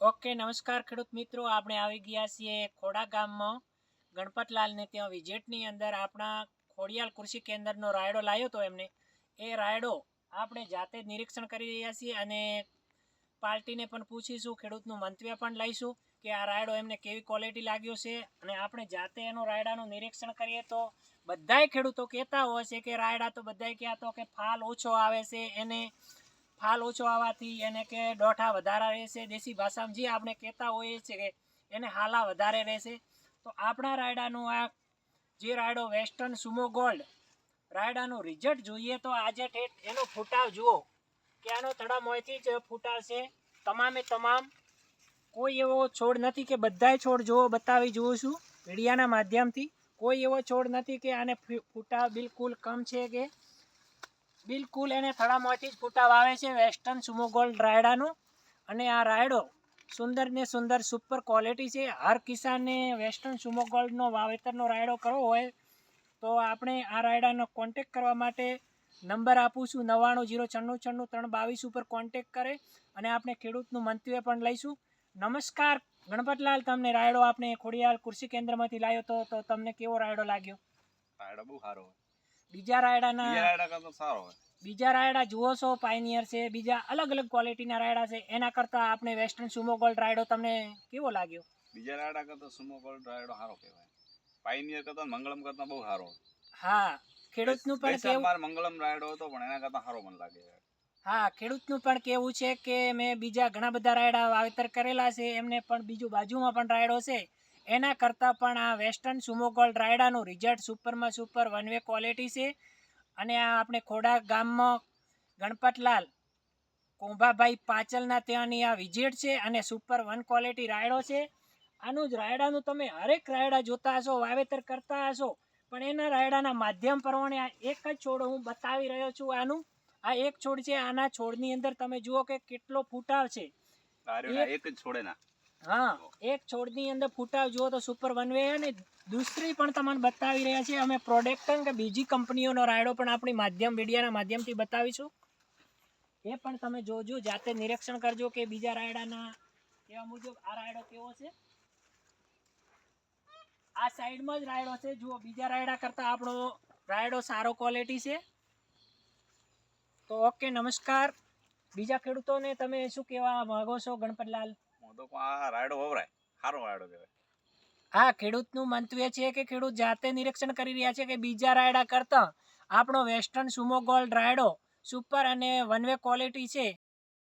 Okay, નમસ્કાર ખેડૂત મિત્રો. આપણે આવી ગયા છીએ ખોડા ગામમાં. ગણપતલાલને ત્યાં વિઝિટની અંદર આપણા ખોડિયાલ કૃષિ કેન્દ્રનો રાયડો લાવ્યો હતો એમને. એ રાયડો આપણે જાતે જ નિરીક્ષણ કરી રહ્યા છીએ અને પાર્ટીને પણ પૂછીશું, ખેડૂતનું મંતવ્ય પણ લઈશું કે આ રાયડો એમને કેવી ક્વોલિટી લાગ્યો છે અને આપણે જાતે એનો રાયડાનું નિરીક્ષણ કરીએ તો બધાય ખેડૂતો કહેતા હોય છે કે રાયડા તો બધાય કહેતો કે ફાલ ઓછો આવે છે, એને ફાલ ઓછો આવવાથી એને કે દોઠા વધારા રહેશે, દેશી ભાષામાં જે આપણે કહેતા હોઈએ છીએ કે એને હાલા વધારે રહેશે. તો આપણા રાયડાનું આ જે રાયડો વેસ્ટર્ન સુમો ગોલ્ડ, રાયડાનું રિઝલ્ટ જોઈએ તો આજે ઠેઠ એનો ફૂટાવ જુઓ. કે આનો મોંથી જ ફૂટાવ છે તમામે તમામ. કોઈ એવો છોડ નથી કે બધાય છોડ જુઓ, બતાવી જોઉં છું મીડિયાના માધ્યમથી. કોઈ એવો છોડ નથી કે આને ફૂટાવ બિલકુલ કમ છે કે બિલકુલ એને થડામાંથી જ ફૂટાવ આવે છે. વેસ્ટર્ન સુમો ગોલ્ડ રાયડાનો. અને આ રાયડો સુંદર ને સુંદર સુપર ક્વોલિટી છે. હર કિસાનને વેસ્ટર્ન સુમો ગોલ્ડનો વાવેતરનો રાયડો કરવો હોય તો આપણે આ રાયડાનો કોન્ટેક કરવા માટે નંબર આપું છું નવ્વાણું જીરો છન્નું છન્નું ત્રણ બાવીસ ઉપર કોન્ટેક કરે અને આપણે ખેડૂતનું મંતવ્ય પણ લઈશું. નમસ્કાર, ગણપતલાલ, તમને રાયડો આપણે ખોડિયાલ કૃષિ કેન્દ્રમાંથી લાવ્યો તો તમને કેવો રાયડો લાગ્યો? રાયડો બહુ સારો બીજા રાયડાના બીજા રાયડા સારો હોય. બીજા રાયડા જુઓ છો પાયનિયર છે બીજા અલગ અલગ ક્વોલિટીના રાયડા છે. એના કરતાં આપણે વેસ્ટર્ન સુમો ગોલ્ડ રાયડો તમને કેવો લાગ્યો? બીજા રાયડા કરતા સુમો ગોલ્ડ રાયડો સારો કહેવાય. પાયનિયર કરતા મંગળમ કરતા બહુ સારો. હા ખેડૂતનું પણ કેવું મંગળમ રાયડો હતો પણ એના કરતા સારો મને લાગે. હા ખેડૂતનું પણ કેવું છે કે મેં બીજા ઘણા બધા રાયડા વાવેતર કરેલા છે. એમને પણ બીજું બાજુમાં પણ રાયડો છે. એના કરતાં પણ આ વેસ્ટર્ન સુમો ગોલ્ડ રાયડાનું રિઝલ્ટ સુપરમાં સુપર વન વે ક્વોલિટી છે. અને આ આપણે ખોડા ગામમાં ગણપતલાલ કોંભાભાઈ પાચલના ત્યાંની આ વિઝિટ છે અને સુપર વન ક્વોલિટી રાયડો છે. આનું જ રાયડાનું તમે હરેક રાયડા જોતા હશો વાવેતર કરતા હશો પણ એના રાયડાના માધ્યમ પ્રમાણે આ એક જ છોડ હું બતાવી રહ્યો છું આનું. આ એક છોડ છે આના છોડની અંદર તમે જુઓ કે કેટલો ફૂટાવ છે. એક જ છોડે ના. હા એક છોડની અંદર ફૂટાવ જુઓ તો સુપર વનવે અને દૂસરી પણ તમને બતાવી રહ્યા છીએ. અમે પ્રોડક્ટ કે બીજી કંપનીઓનો રાયડો પણ આપણી માધ્યમ મીડિયાના માધ્યમથી બતાવીશું. એ પણ તમે જોજો જાતે નિરીક્ષણ કરજો કે બીજા રાયડાના કેવા મુજબ આ રાયડો કેવો છે. આ સાઈડમાં જ રાયડો છે. જુઓ બીજા રાયડા કરતાં આપણો રાયડો સારો ક્વોલિટી છે. તો ઓકે નમસ્કાર. બીજા ખેડૂતોને તમે શું કહેવા માગો છો? ગણપતલાલ હું તો આ રાયડો વવરાય. મંતવ્ય છે કે ખેડૂત જાતે નિરીક્ષણ કરી રહ્યા છે કે બીજા રાયડા કરતાં આપણો વેસ્ટર્ન સુમો ગોલ્ડ રાયડો સુપર અને વન વે ક્વોલિટી છે